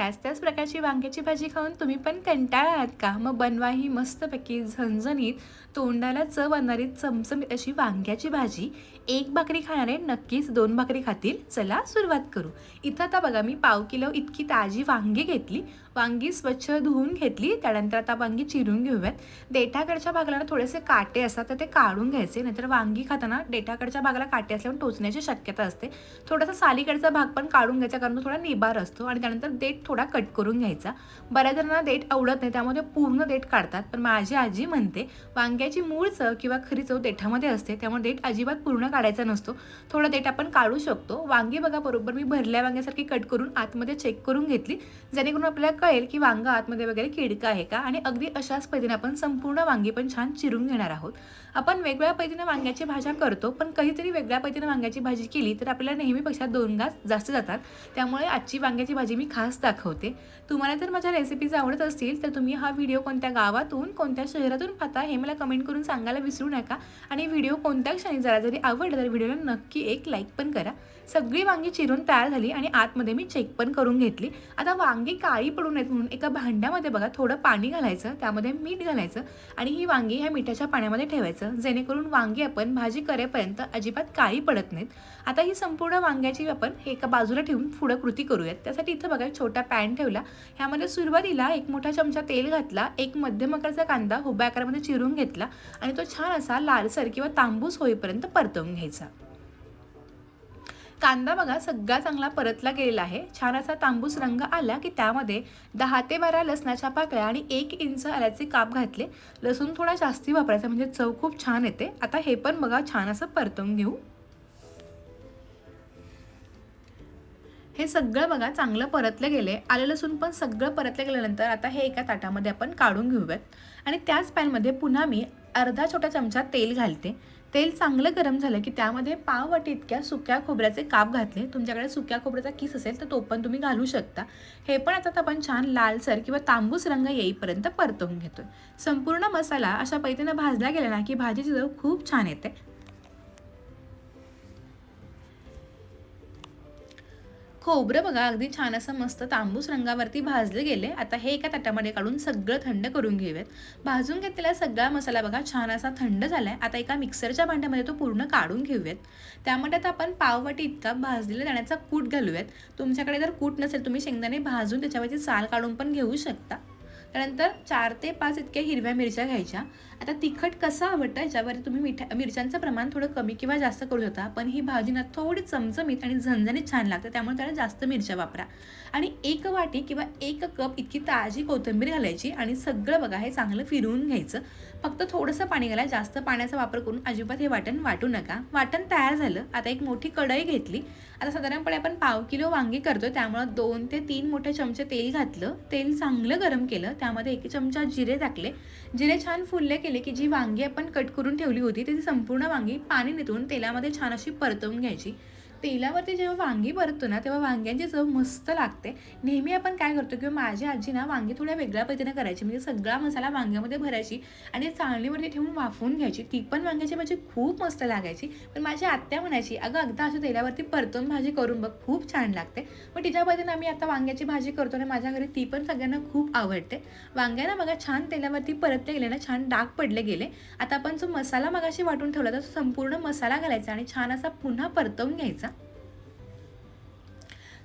त्याच त्याच प्रकारची वांग्याची भाजी खाऊन तुम्ही पण कंटाळा आहात का? मग बनवा ही मस्तपैकी झणझणीत तोंडाला चव आणणारी चमचमीत अशी वांग्याची भाजी. एक भाकरी खाणारे नक्कीच दोन भाकरी खातील. चला सुरुवात करू. इथं आता बघा मी पाव किलो इतकी ताजी वांगी घेतली. वांगी स्वच्छ धुवून घेतली त्यानंतर आता वांगी चिरून घेऊयात. देठाकडच्या भागाला थोडेसे काटे असतात तर ते काढून घ्यायचे नाहीतर वांगी खाताना देठाकडच्या भागाला काटे असल्यामुळे टोचण्याची शक्यता असते. थोडासा सालीकडचा भाग पण काढून घ्यायचा कारण तो थोडा निबार असतो आणि त्यानंतर देठ थोडा कट करून घ्यायचा. बऱ्याच जणांना देठ आवडत नाही त्यामध्ये पूर्ण देठ काढतात. पण माझी आजी म्हणते वांग्याची मूळ चव किंवा खरी चव देठामध्ये असते त्यामुळे देठ अजिबात पूर्ण काढायचा नसतो. थोडा देठ आपण काढू शकतो. वांगी बघा बरोबर मी भरल्या वांग्यासारखी कट करून आतमध्ये चेक करून घेतली. जेणेकरून आपल्याला कळेल की वांग आतमध्ये वगैरे किडका आहे का? आणि अगदी अशाच पद्धतीने आपण संपूर्ण वांगी पण छान चिरून घेणार आहोत. आपण वेगळ्या पद्धतीने वांग्याची भाज्या करतो पण काहीतरी वेगळ्या पद्धतीने वांग्याची भाजी केली तर आपल्याला नेहमीपेक्षा दोन घास जास्त जातात. त्यामुळे आजची वांग्याची भाजी मी खास दाखवते. तुम्हाला जर माझ्या रेसिपीज आवडत असतील तर तुम्ही हा व्हिडिओ कोणत्या गावातून कोणत्या शहरातून पाहता हे मला कमेंट करून सांगायला विसरू नका. आणि व्हिडिओ कोणत्या क्षणी जरा जरी आवडला तर व्हिडिओला नक्की एक लाईक पण करा. सगळी वांगी चिरून तयार झाली आणि आतमध्ये मी चेक पण करून घेतली. आता वांगी काळी पडून करू नयेत म्हणून एका भांड्यामध्ये बघा थोडं पाणी घालायचं त्यामध्ये मीठ घालायचं आणि ही वांगी ह्या मिठाच्या पाण्यामध्ये ठेवायचं. जेणेकरून वांगी आपण भाजी करेपर्यंत अजिबात काळी पडत नाहीत. आता ही संपूर्ण वांग्याची आपण हे एका बाजूला ठेवून पुढं कृती करूयात. त्यासाठी इथं बघा एक छोटा पॅन ठेवला. ह्यामध्ये सुरुवातीला एक मोठा चमचा तेल घातला एक मध्यम आकाराचा कांदा हुब्या आकारामध्ये चिरून घेतला आणि तो छान असा लालसर किंवा तांबूस होईपर्यंत परतवून घ्यायचा. कांदा बघा सगळा चांगला परतला गेलेला आहे. छान असा तांबूस रंग आला की त्यामध्ये दहा ते बारा लसणाच्या पाकळ्या आणि एक इंच आल्याचे काप घातले. लसूण थोडा जास्ती वापरायचा म्हणजे चव खूप छान येते. आता हे पण बघा छान असं परतवून घेऊ. हे सगळं बघा चांगलं परतलं गेले. आलं लसूण पण सगळं परतलं गेल्यानंतर आता हे एका ताटामध्ये आपण काढून घेऊयात. आणि त्याच पॅनमध्ये पुन्हा मी अर्धा छोटा चमचा तेल घालते. तेल चांगलं गरम झालं की त्यामध्ये पाव वाटी इतक्या सुक्या खोबऱ्याचे काप घातले. तुमच्याकडे सुक्या खोबऱ्याचा किस असेल तर तो पण तुम्ही घालू शकता. हे पण आता आपण छान लालसर किंवा तांबूस रंग येईपर्यंत परतवून घेतोय. संपूर्ण मसाला अशा पैतीनं भाजला गेला ना की भाजीची चव खूप छान येते. खोबरं बघा अगदी छान असं मस्त तांबूस रंगावरती भाजले गेले. आता हे एका ताटामध्ये काढून सगळं थंड करून घेऊयात. भाजून घेतलेला सगळा मसाला बघा छान असा थंड झालाय. आता एका मिक्सरच्या भांड्यामध्ये तो पूर्ण काढून घेऊयात. त्यामध्ये आता आपण पाववाटी इतका भाजलेला दाण्याचा कूट घालूयात. तुमच्याकडे जर कूट नसेल तुम्ही शेंगदाणे भाजून त्याच्यावरची साल काढून पण घेऊ शकता. त्यानंतर चार ते पाच इतक्या हिरव्या मिरच्या घ्यायच्या. आता तिखट कसं आवडतं? याच्यावर तुम्ही मिठा मिरच्यांचं प्रमाण थोडं कमी किंवा जास्त करू शकता पण ही भाजीना थोडी चमचमीत आणि झणझणीत छान लागतं त्यामुळे त्याला जास्त मिरच्या वापरा. आणि एक वाटी किंवा एक कप इतकी ताजी कोथिंबीर घालायची आणि सगळं बघा हे चांगलं फिरवून घ्यायचं. फक्त थोडंसं पाणी घाला जास्त पाण्याचा वापर करून अजिबात हे वाटण वाटू नका. वाटण तयार झालं आता एक मोठी कढई घेतली. आता साधारणपणे आपण पाव किलो वांगी करतो त्यामुळं दोन ते तीन मोठे चमचे तेल घातलं. तेल चांगलं गरम केलं त्यामध्ये एक चमचा जिरे टाकले. जिरे छान फुलले केले की जी वांगी आपण कट करून ठेवली होती ती संपूर्ण वांगी पाणी नितळून तेलामध्ये छान अशी परतवून घ्यायची. तेलावरती जेव्हा वांगी परततो ना तेव्हा वांग्यांची चव मस्त लागते. नेहमी आपण काय करतो किंवा माझी आजी ना वांगी थोड्या वेगळ्या पद्धतीने करायची. म्हणजे सगळा मसाला वांग्यामध्ये भरायची आणि चाळणीवरती ठेवून वाफवून घ्यायची. ती पण वांग्याची भाजी खूप मस्त लागायची. पण माझी आत्या म्हणायची अगं अगदा अशा तेलावरती परतून भाजी करून बघ खूप छान लागते. मग तिच्या पद्धतीने आम्ही आता वांग्याची भाजी करतो आणि माझ्या घरी ती पण सगळ्यांना खूप आवडते. वांग्यांना बघा छान तेलावरती परतले गेले ना छान डाग पडले गेले. आता आपण जो मसाला मगाशी वाटून ठेवला तर संपूर्ण मसाला घालायचा आणि छान असा पुन्हा परतवून घ्यायचा.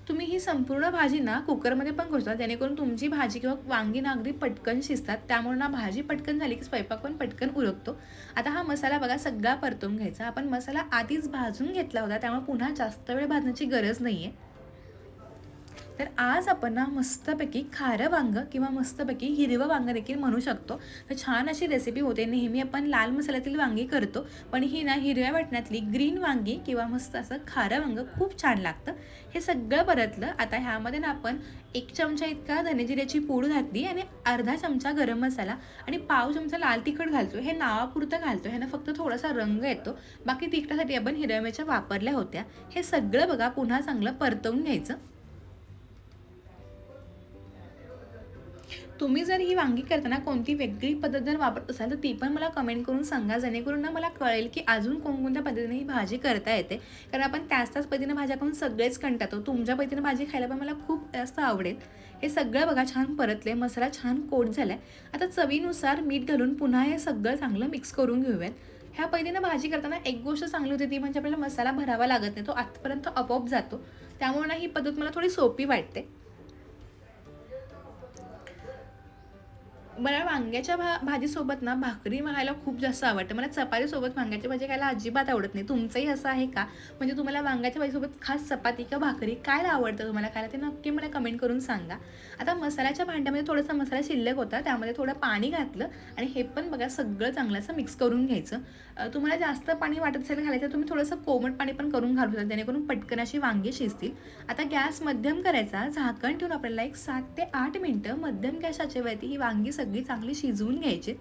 तुम्ही ही संपूर्ण भाजी ना कुकरमध्ये पण करू जेणेकरून तुमची भाजी किंवा वांगी ना अगदी पटकन शिजतात. त्यामुळे ना भाजी पटकन झाली की स्वयंपाक पण पटकन उरकतो. आता हा मसाला बघा सगळा परतून घ्यायचा. आपण मसाला आधीच भाजून घेतला होता त्यामुळे पुन्हा जास्त वेळ भाजण्याची गरज नाही आहे तर आज आपण ना मस्तपैकी खारं वांग किंवा मस्तपैकी हिरवं वांगं देखील म्हणू शकतो. तर छान अशी रेसिपी होते. नेहमी आपण लाल मसाल्यातील वांगी करतो. पण ही ना हिरव्या वाटण्यातली ग्रीन वांगी किंवा मस्त असं खारं वांग खूप छान लागतं. हे सगळं परतलं. आता ह्यामध्ये ना आपण एक चमचा इतका धनेजिऱ्याची पूड घातली आणि अर्धा चमचा गरम मसाला आणि पाव चमचा लाल तिखट घालतो हे नावापुरतं घालतो ह्यानं फक्त थोडासा रंग येतो. बाकी तिखटासाठी आपण हिरव्या मिरच्या वापरल्या होत्या. हे सगळं बघा पुन्हा चांगलं परतवून घ्यायचं. तुम्ही जर ही वांगी करताना कोणती वेगळी पद्धत जर वापरत असाल तर ती पण मला कमेंट करून सांगा. जेणेकरून ना मला कळेल की अजून कोणकोणत्या पद्धतीने ही भाजी करता येते. कारण आपण त्याच त्याच पद्धतीनं भाज्या करून सगळेच कंटाळतो. तुमच्या पद्धतीनं भाजी खायला पण मला खूप जास्त आवडेल. हे सगळं बघा छान परतले मसाला छान कोट झाला आहे आता चवीनुसार मीठ घालून पुन्हा हे सगळं चांगलं मिक्स करून घेऊयात. ह्या पद्धतीनं भाजी करताना एक गोष्ट चांगली होती ती म्हणजे आपल्याला मसाला भरावा लागत नाही. तो आतपर्यंत आपोआप जातो. त्यामुळे ना ही पद्धत मला थोडी सोपी वाटते. मला वांग्याच्या भा भाजीसोबत ना भाकरी खायला खूप जास्त आवडतं. मला चपातीसोबत वांग्याची भाजी खायला अजिबात आवडत नाही. तुमचंही असं आहे का? म्हणजे तुम्हाला वांग्याच्या भाजीसोबत खास चपाती किंवा भाकरी काय आवडतं तुम्हाला खायला? ते नक्की मला कमेंट करून सांगा. आता मसाल्याच्या भांड्यामध्ये थोडासा मसाला शिल्लक होता. त्यामध्ये थोडं पाणी घातलं आणि हे पण बघा सगळं चांगलं असं मिक्स करून घ्यायचं. तुम्हाला जास्त पाणी वाटत असेल घालायचं तुम्ही थोडंसं कोमट पाणी पण करून घालू शकता. जेणेकरून पटकन अशी वांगी शिजतील. आता गॅस मध्यम करायचा. झाकण ठेवून आपल्याला एक सात ते आठ मिनटं मध्यम गॅसाच्या वरती ही वांगी सगळी चांगली शिजवून घ्यायची.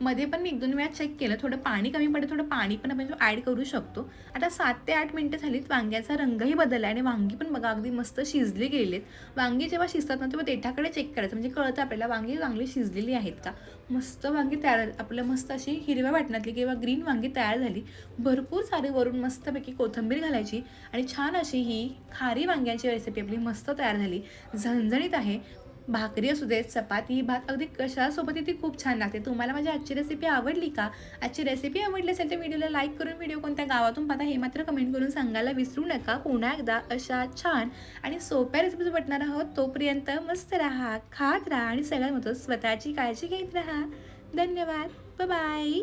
मध्ये पण मी एक दोन वेळा चेक केलं. थोडं पाणी कमी पडतं थोडं पाणी पण आपण ॲड करू शकतो. आता सात ते आठ मिनटं झालीत वांग्याचा रंगही बदलला आणि वांगी पण बघा अगदी मस्त शिजली गेलेली आहेत वांगी जेव्हा शिजतात ना तेव्हा देठाकडे चेक करायचं. म्हणजे कळतं आपल्याला वांगी चांगली शिजलेली आहेत का? मस्त वांगी तयार आपलं मस्त अशी हिरव्या वाटणातली किंवा ग्रीन वांगी तयार झाली. भरपूर सारे वरून मस्तपैकी कोथिंबीर घालायची आणि छान अशी ही खारी वांग्याची रेसिपी आपली मस्त तयार झाली. झणझणीत आहे. भाकरी असू दे चपाती भात अगदी कशासोबतही ती खूप छान लागते. तुम्हाला माझी आजची रेसिपी आवडली का? आजची रेसिपी आवडली असेल तर व्हिडिओला लाईक करून व्हिडिओ कोणत्या गावातून पाहता हे मात्र कमेंट करून सांगायला विसरू नका. पुन्हा एकदा अशा छान आणि सोप्या रेसिपीज बटणार आहोत. तोपर्यंत मस्त राहा खात राहा आणि सगळ्यात महत्त्वाचं स्वतःची काळजी घेत राहा. धन्यवाद. बाय